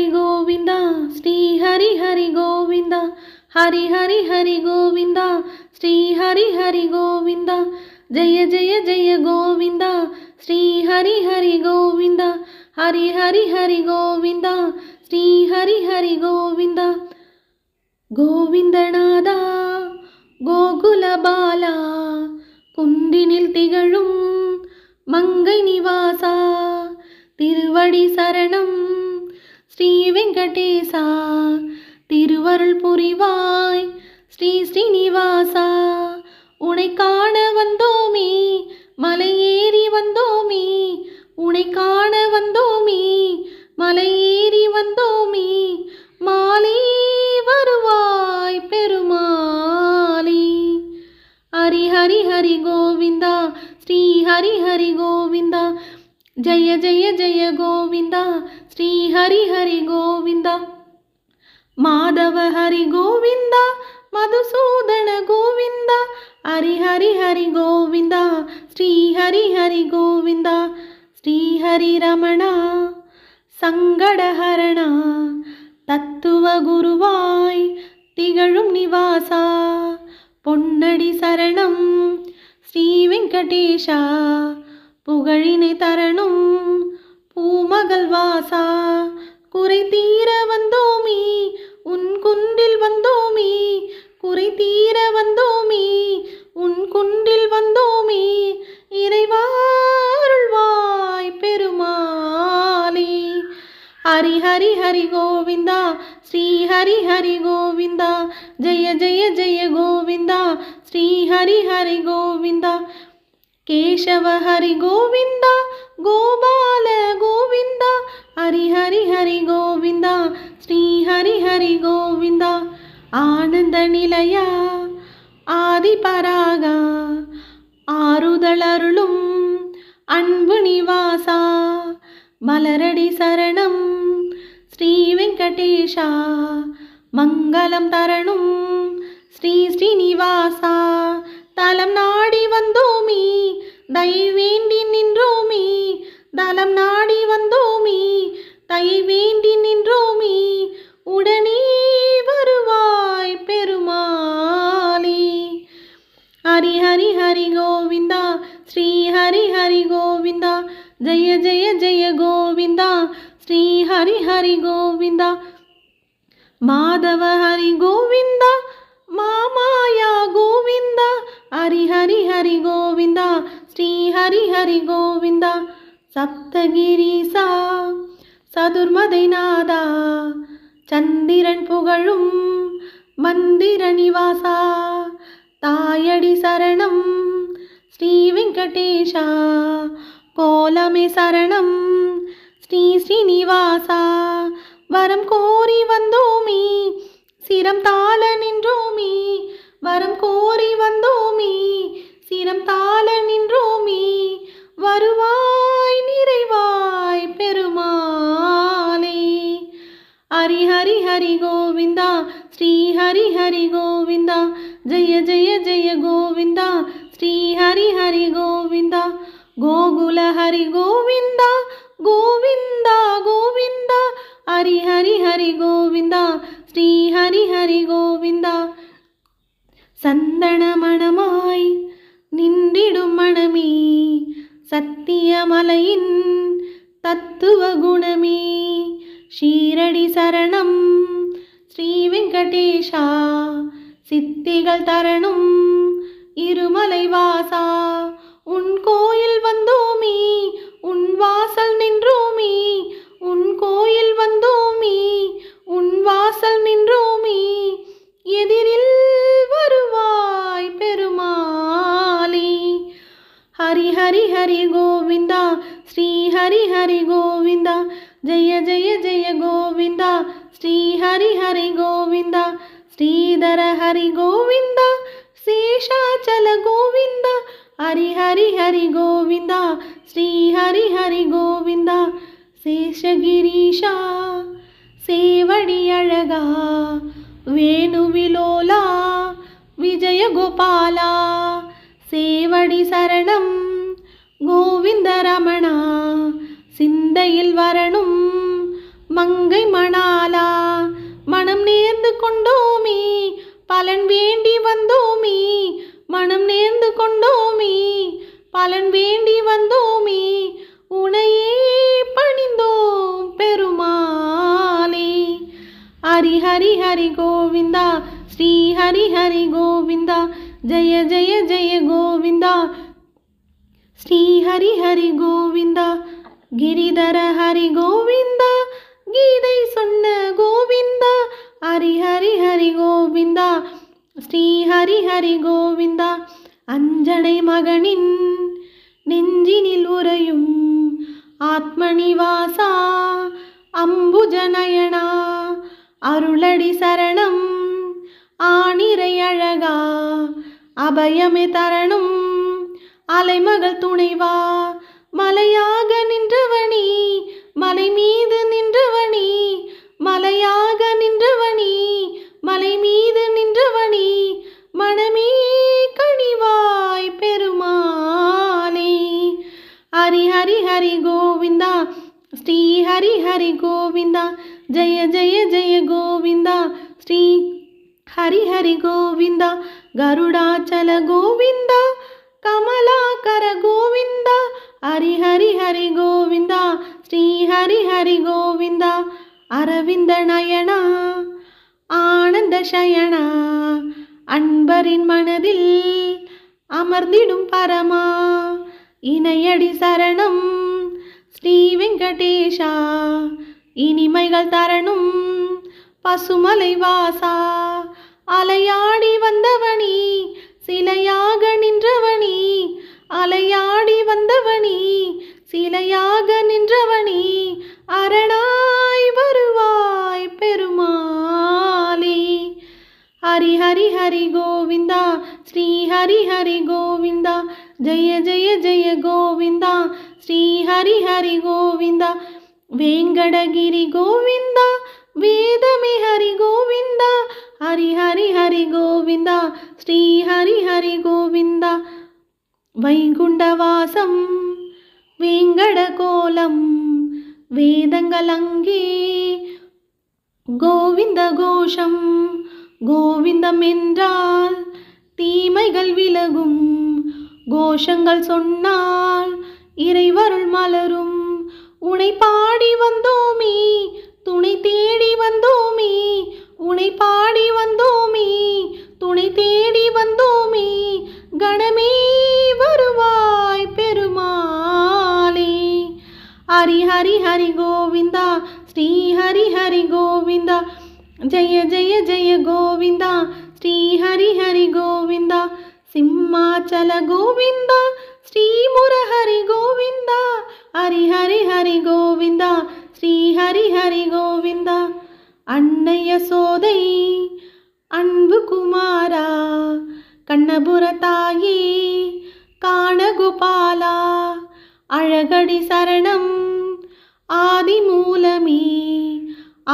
ஹரி கோவிந்தா ஸ்ரீ ஹரி ஹரி கோவிந்தா ஹரி ஹரி ஹரி கோவிந்தா ஸ்ரீ ஹரி ஹரி கோவிந்தா ஜெய ஜெய ஜெய கோவிந்தா ஸ்ரீ ஹரி ஹரி கோவிந்தா ஹரி ஹரி ஹரி கோவிந்தா ஸ்ரீ ஹரி ஹரி கோவிந்தா கோவிந்தநாதா கோகுலபாலா குன்றினில் திகழும் மங்கை நிவாசா திருவடி சரணம் ஸ்ரீ வெங்கடேசா திருவருள் புரிவாய். ஸ்ரீ ஸ்ரீனிவாசா உனை காண வந்தோமே மலை ஏறி வந்தோமே உனை காண ஜெய ஜெய ஜெய கோவிந்தா ஸ்ரீ ஹரி ஹரி கோவிந்தா மாதவ ஹரி கோவிந்தா மதுசூதன கோவிந்தா ஹரி ஹரி ஹரி கோவிந்தா ஸ்ரீ ஹரி ஹரி கோவிந்தா ஸ்ரீ ஹரி ரமணா சங்கடஹரணா தத்துவ குருவாய் திகழும் நிவாசா பொன்னடி சரணம் ஸ்ரீ வெங்கடேஷா புகழினை தரணும். பூமகள் வாசா குறை தீர வந்தோமே உன் குன்றில் வந்தோமே குறை தீர வந்தோமே உன் குன்றில் வந்தோமே இறைவாருள்வாய் பெருமாளே. ஹரி ஹரி ஹரி கோவிந்தா ஸ்ரீ ஹரி ஹரி கோவிந்தா ஜெய ஜெய ஜெய கோவிந்தா ஸ்ரீ ஹரி ஹரி கோவிந்தா கேசவ ஹரி கோவிந்தா கோபால கோவிந்தா ஹரி ஹரி ஹரி கோவிந்தா ஸ்ரீ ஹரி ஹரி கோவிந்தா ஆனந்த நிலையா ஆதிபராகா ஆறுதலருளும் அன்பு நிவாசா மலரடி சரணம் ஸ்ரீ வெங்கடேஷா மங்களம் தரணும் ஸ்ரீ ஸ்ரீனிவாசா தலம் நாடி வந்தோமே தயை வேண்டி நின்றோமே தலம் நாடி வந்தோமே தயை வேண்டி நின்றோமே உடனே வருவாய் பெருமாளே. ஹரி ஹரி ஹரி கோவிந்தா ஸ்ரீ ஹரி ஹரி கோவிந்தா ஜெய ஜெய ஜெய கோவிந்தா ஸ்ரீ ஹரி ஹரி கோவிந்தா மாதவ ஹரி கோவிந்தா மாமாயா கோவிந்தா ஹரி ஹரி ஹரி கோவிந்தா ஸ்ரீ ஹரி ஹரி கோவிந்தா சப்தகிரீசா சதுர்மதைநாதா சந்திரன் புகழும் மந்திர நிவாசா தாயடி சரணம் ஸ்ரீ வெங்கடேஷா கோலமே சரணம் ஸ்ரீ ஸ்ரீனிவாசா வரம் கோரி வந்தோமே சிரம் தாள நின்றோமே வரம் கோரி வந்தோமே சிரம் தாள நின்றோமே வருவாய் நிறைவாய் பெருமாளே. ஹரி ஹரி ஹரி கோவிந்தா ஸ்ரீ ஹரி ஹரி கோவிந்தா ஜெய ஜெய ஜெய கோவிந்தா ஸ்ரீ ஹரி ஹரி கோவிந்தா கோகுல ஹரி கோவிந்தா கோவிந்தா கோவிந்தா ஹரி ஹரி ஹரி கோவிந்தா ஸ்ரீ ஹரி ஹரி கோவிந்தா சந்தன மணமாய் நின்றிடும் மணமே சத்தியமலையின் தத்துவ குணமே. ஷீரடி சரணம் ஸ்ரீ வெங்கடேஷா சித்திகள் தரணும் இருமலை வாசா. உன் கோயில் வந்தோமே உன் வாசல் நின்றோமே உன் கோயில் வந்தோமே சேஷாச்சல கோவிந்தா ஹரி ஹரி ஹரி கோவிந்தா ஸ்ரீ ஹரி ஹரி கோவிந்தா சேஷகிரீஷா சேவடி அழகா வேணுவிலோலா விஜயகோபாலா சேவடி சரணம் கோவிந்த ரமணா சிந்தையில் வரணும் மங்கை மணாலா மனம் நேர்ந்து கொண்டோமே பலன் வேண்டி வந்தோமே மனம் நேர்ந்து கொண்டோமே பலன் வேண்டி வந்தோமே உனையே பணிந்தோம் பெருமானே. ஹரி ஹரி ஹரி கோவிந்தா ஸ்ரீ ஹரி ஹரி கோவிந்தா ஜெய ஜெய ஜெய கோவிந்தா. ஸ்ரீ ஹரி ஹரி கோவிந்தா கிரிதர ஹரி கோவிந்தா கீதை சொன்ன கோவிந்தா ஹரி ஹரி ஹரி கோவிந்தா ஸ்ரீ ஹரி ஹரி கோவிந்தா அஞ்சடை மகனின் நெஞ்சினில் உறையும் ஆத்மனிவாசா அம்புஜனயனா அருளடி சரணம் ஆணிரை அழகா அபயமே தரணும் அலைமகள் துணைவா மலையாக ഗോവിന്ദ. ജയ ജയ ജയ ഗോവിന്ദ. ശ്രീ ഹരിഹരി ഗോവിന്ദ. ഗരുഡാചല ഗോവിന്ദ. കമലാകര ഗോവിന്ദ. ഹരിഹരി ഹരി ഗോവിന്ദ. ശ്രീ ഹരിഹരി ഗോവിന്ദ. അരവിന്ദ നയണ ആനന്ദ ശയണ അൻപറിൻ മനതിൽ അമർന്നിടും പരമാ. ഇണയടി ശരണം. ശ്രീ വെങ്കടേശ. இனிமைகள் தரணும். பசுமலை வாசா அலையாடி வந்தவனி சிலையாக நின்றவனி அலையாடி வந்தவனி சிலையாக நின்றவனி அரணாய் வருவாய் பெருமாளே. ஹரி ஹரி ஹரி கோவிந்தா ஸ்ரீ ஹரி ஹரி கோவிந்தா ஜெய ஜெய ஜெய கோவிந்தா ஸ்ரீ ஹரி ஹரி கோவிந்தா வேங்கடகிரி கோவிந்தா வேதமே ஹரி கோவிந்தா ஹரி ஹரி ஹரி கோவிந்தா ஸ்ரீ ஹரி ஹரி கோவிந்தா. வைகுண்டவாசம் வேங்கட கோலம் வேதங்கள் கோவிந்த கோஷம் கோவிந்தம் என்றால் தீமைகள் விலகும் கோஷங்கள் சொன்னால் இறைவருள் மலரும். உனை பாடி வந்தோமே துணை தேடி வந்தோமே உனை பாடி வந்தோமே துணை தேடி வந்தோமே கணமே வருவாய் பெருமாளே. ஹரி ஹரி ஹரி கோவிந்தா ஸ்ரீ ஹரி ஹரி கோவிந்தா ஜெய ஜெய ஜெய கோவிந்தா ஸ்ரீ ஹரி ஹரி கோவிந்தா சிம்மாச்சல கோவிந்தா ஸ்ரீ முரஹரி கோவிந்தா ஹரி ஹரி ஹரி கோவிந்தா ஸ்ரீ ஹரி ஹரி கோவிந்தா அன்னைய சோதை அன்பு குமாரா கண்ணபுர தாயே காணகுபாலா அழகடி சரணம் ஆதி மூலமே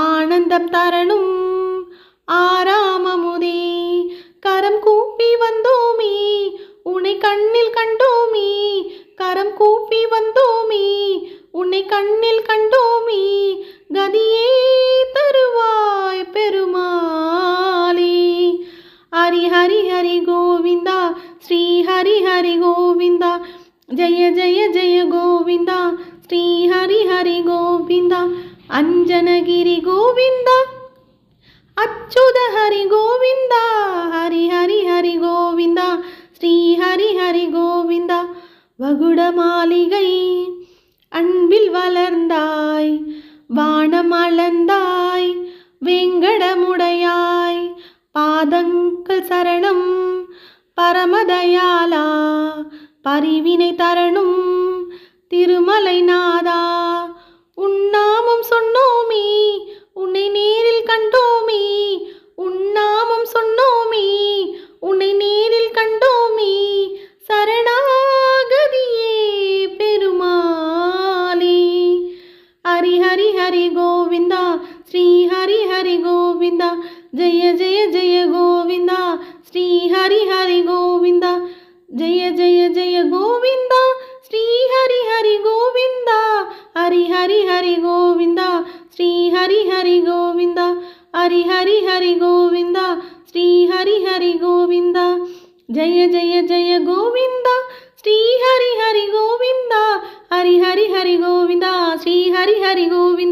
ஆனந்தம் தரணும் ஆரா ஜெய ஜெய ஜெய கோவிந்தா. ஸ்ரீ ஹரி ஹரி கோவிந்தா. அஞ்சனகிரி கோவிந்தா. அச்சுத ஹரி கோவிந்தா. ஹரி ஹரி ஹரி கோவிந்தா. ஸ்ரீ ஹரி ஹரி கோவிந்தா. வகுட மாளிகை அன்பில் வளர்ந்தாய். வானம் அளந்தாய். வெங்கடமுடையாய். பாதங்கள் சரணம் பரமதயாலா பரிவினை தரணும். திருமலை நாதா உன்னாமம் சொன்னோமே உன்னை நேரில் கண்டோமே உன்னாமம் சொன்னோமே உன்னை நேரில் கண்டோமே. சரணாகதியே பெருமாளே ஹரி ஹரி ஹரி கோவிந்தா ஸ்ரீ ஹரி ஹரி கோவிந்தா ஜெய ஜெய ஜெய கோவிந்தா ஸ்ரீ ஹரி ஹரி கோவிந்தா ஜெய ஜெய